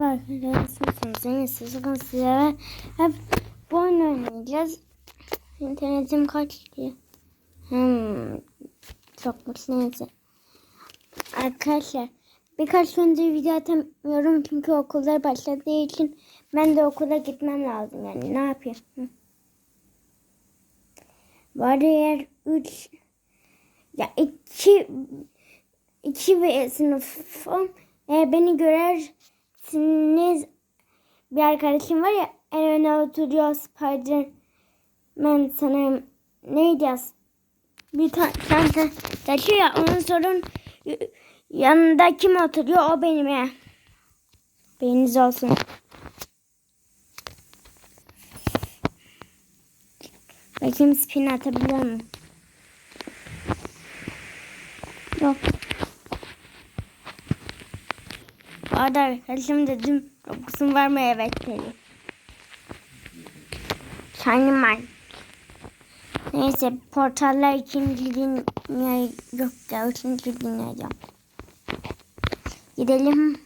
Nasılsınız? En iyisi bugün sizlere hep bu oyunu oynayacağız. İnternetim kaç diye. Hmm, çokmuş neyse. Arkadaşlar birkaç gündür video atamıyorum çünkü okullar başladığı için ben de okula gitmem lazım yani ne yapayım? Hı. Var eğer 3 ya 2 2 ve sınıfım eğer beni görersiniz bir arkadaşım var ya en öne oturuyor Spiderman sanırım neydi ya bir tane çanta taşıyor ya onun sorun yanında kim oturuyor o benim ya. Beyniniz olsun. Bakayım spin atabiliyor muyum? Yok. Arada arkadaşım dedim Robux'um var mı evet dedi. Shiny Mine. Neyse portaller ikinci dünya yok ya üçüncü dünyada. Gidelim.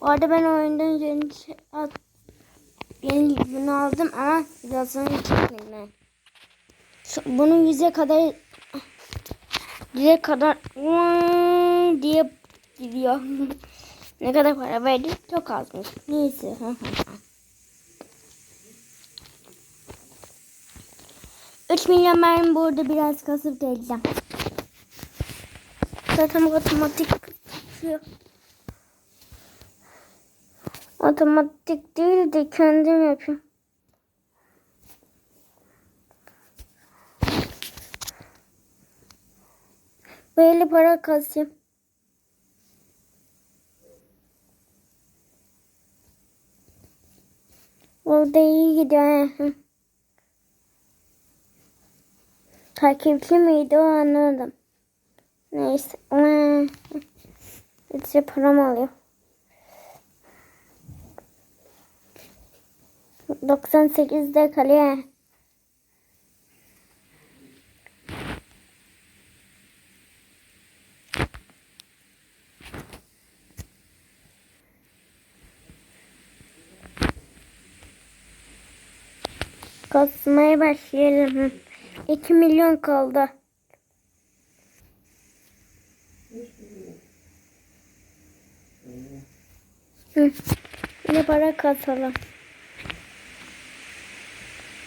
Bu arada ben oyundan yeni şey yeni bunu aldım ama sonra çekmedim. Bunun yüze kadar yüze kadar diye gidiyor. ne kadar para verdi? Çok azmış. Neyse. 3 milyon ben burada biraz kasıp geleceğim. Zaten otomatik şu otomatik değil de kendim yapıyorum. Böyle para kasayım. Orada iyi gidiyor. Takipçi miydi o anlamadım. Neyse. İşte param alıyor. 98'de kalıyor. Kasmaya başlayalım. 2 milyon kaldı. Hı. Yine para kasalım.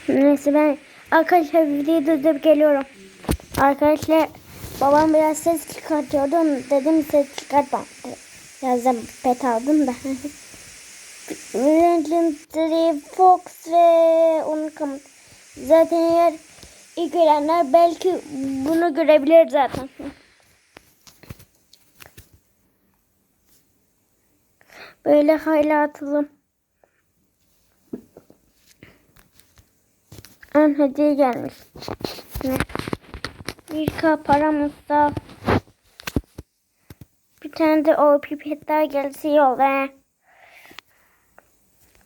Neyse ben arkadaşlar videoyu durdurup geliyorum. Arkadaşlar babam biraz ses çıkartıyordu. Dedim ses çıkartma. Birazdan pet aldım da. Legendary Fox ve onun kam zaten eğer ilk görenler belki bunu görebilir zaten. Böyle hala atalım. Ön hediye gelmiş. Ne? Bir k paramız bir tane de o pipetler gelse iyi olur. he.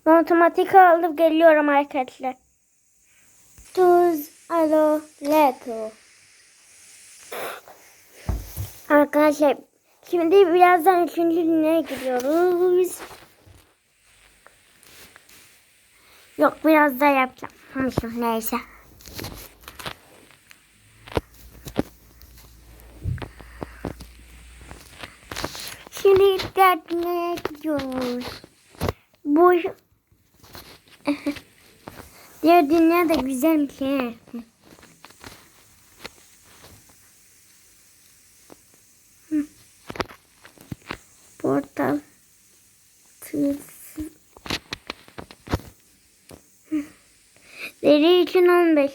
Ben otomatik alıp geliyorum arkadaşlar. Tuz, alo, leto. Arkadaşlar şimdi birazdan üçüncü dünyaya gidiyoruz. Yok biraz daha yapacağım. Neyse. Şimdi diğer dünyaya gidiyoruz. Bu diğer dünya da güzelmiş he. Portal. Tız. Hı. Deri için 15.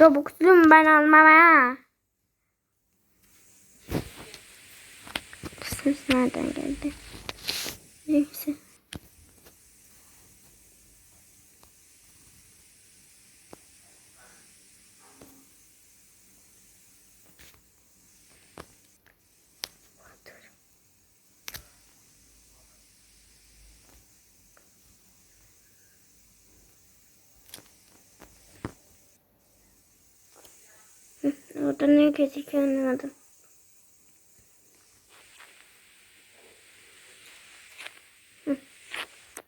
Robux'um ben almam ha. Ses nereden geldi? Neyse. Burada ne gözüküyor anlamadım.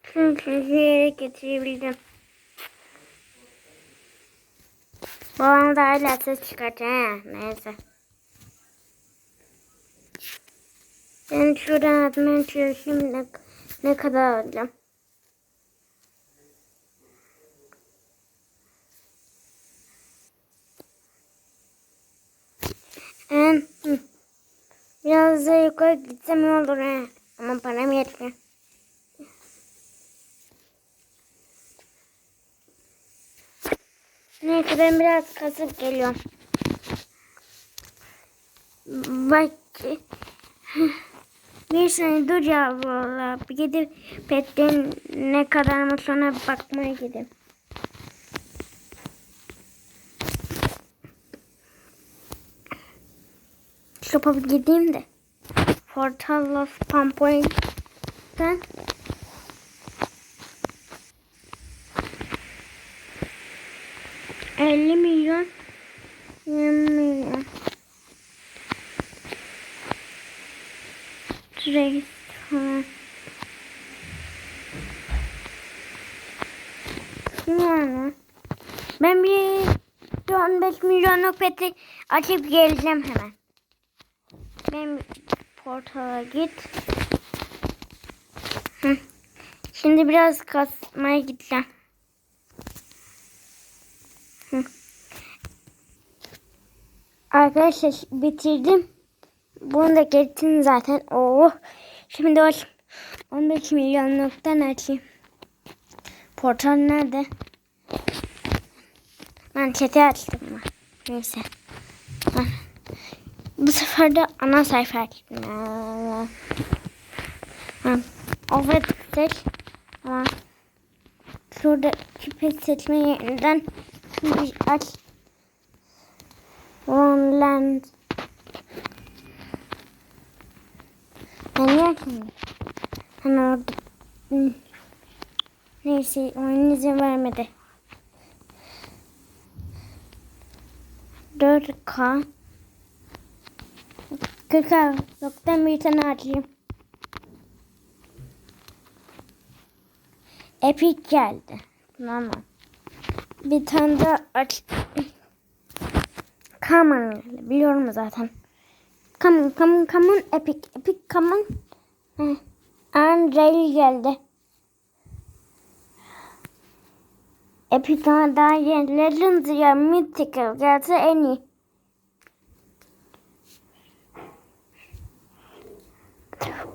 Çünkü yere getirebildim. Babam da hala ses çıkartıyor. He, neyse. Ben şuradan atmaya çalışayım ne, ne kadar alacağım. En. Biraz da yukarı gitsem iyi olur he. Ama param yetmiyor. Neyse ben biraz kasıp geliyorum. Bak. Bir saniye dur ya valla. Bir gidip petten ne kadar mı sonra bakmaya gideyim. Shop'a gideyim de. Portal of Pampoint'ten elli milyon yirmi milyon Trace falan. Yani ben bir 15 milyonluk peti açıp geleceğim hemen. Ben portala git. Hı. Şimdi biraz kasmaya gideceğim. Hı. Arkadaşlar bitirdim. Bunu da geçtim zaten. Oo. Şimdi o 15 milyonluktan açayım. Portal nerede? Ben chat'i açtım? Neyse. Bu sefer de ana sayfa. Evet seç. Ama şurada pet seçme yerinden bir aç. Online Ben niye açmıyorum? Hani orada... Neyse oyun izin vermedi. 4K 40K Yoktan bir tane açayım. Epic geldi. Tamam. Bir tane daha aç. Common geldi. Biliyorum zaten. Come on, come on, come on, epic, epic, come on. Heh. And rail geldi. Epic daha yeni. Legend ya Mythical gelse en iyi.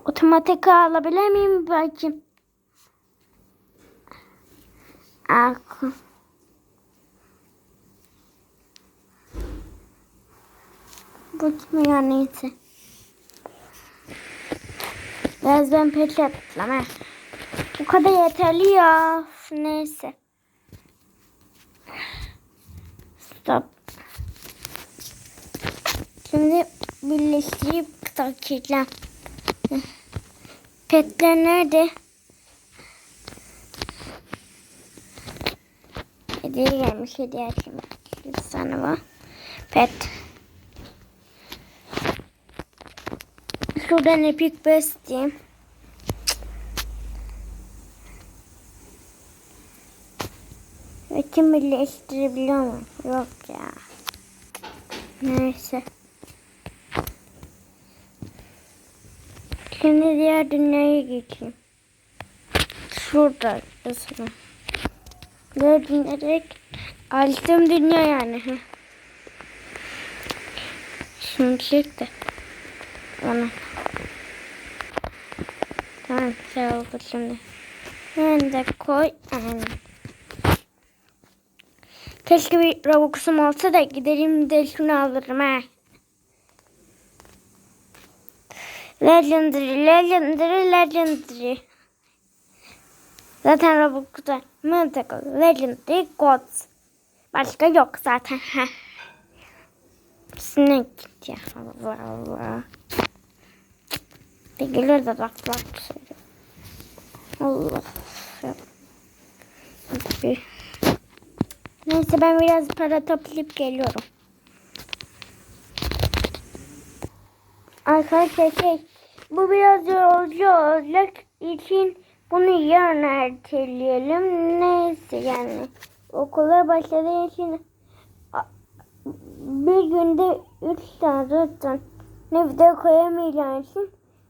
Otomatik alabilir miyim belki? Ak. Bakmıyor neyse. Biraz ben yaptım ha. Bu kadar yeterli ya. Neyse. Stop. Şimdi birleştirip takacağım. Petler nerede? Hediye gelmiş. Hediye açayım. Sana var. Pet. Şuradan Epic Best diyeyim. Bakayım birleştirebiliyor mu? Yok ya. Neyse. Şimdi diğer dünyaya geçeyim. Şurada mesela. Gördüğün direkt altın dünya yani. Şimdi çekti. Onu. Tamam şey oldu şimdi. Ben de koy. Yani. Keşke bir Robux'um olsa da giderim de şunu alırım ha. Legendary, Legendary, Legendary. Zaten Robux'ta Mythical, Legendary, Gods. Başka yok zaten. Hepsine git ya. Allah Allah. Bir gelir de bak bak. Allah. Neyse ben biraz para toplayıp geliyorum. Arkadaşlar şey bu biraz yorucu olacak için Bunu yarın erteleyelim. Neyse yani. Okula başladığı için bir günde üç tane dört tane ne video koyamayacağım için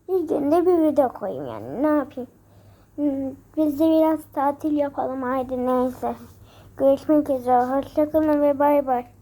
bir günde bir video koyayım yani. Ne yapayım? Hmm, Biz de biraz tatil yapalım haydi neyse. Görüşmek üzere. Hoşçakalın ve bay bay.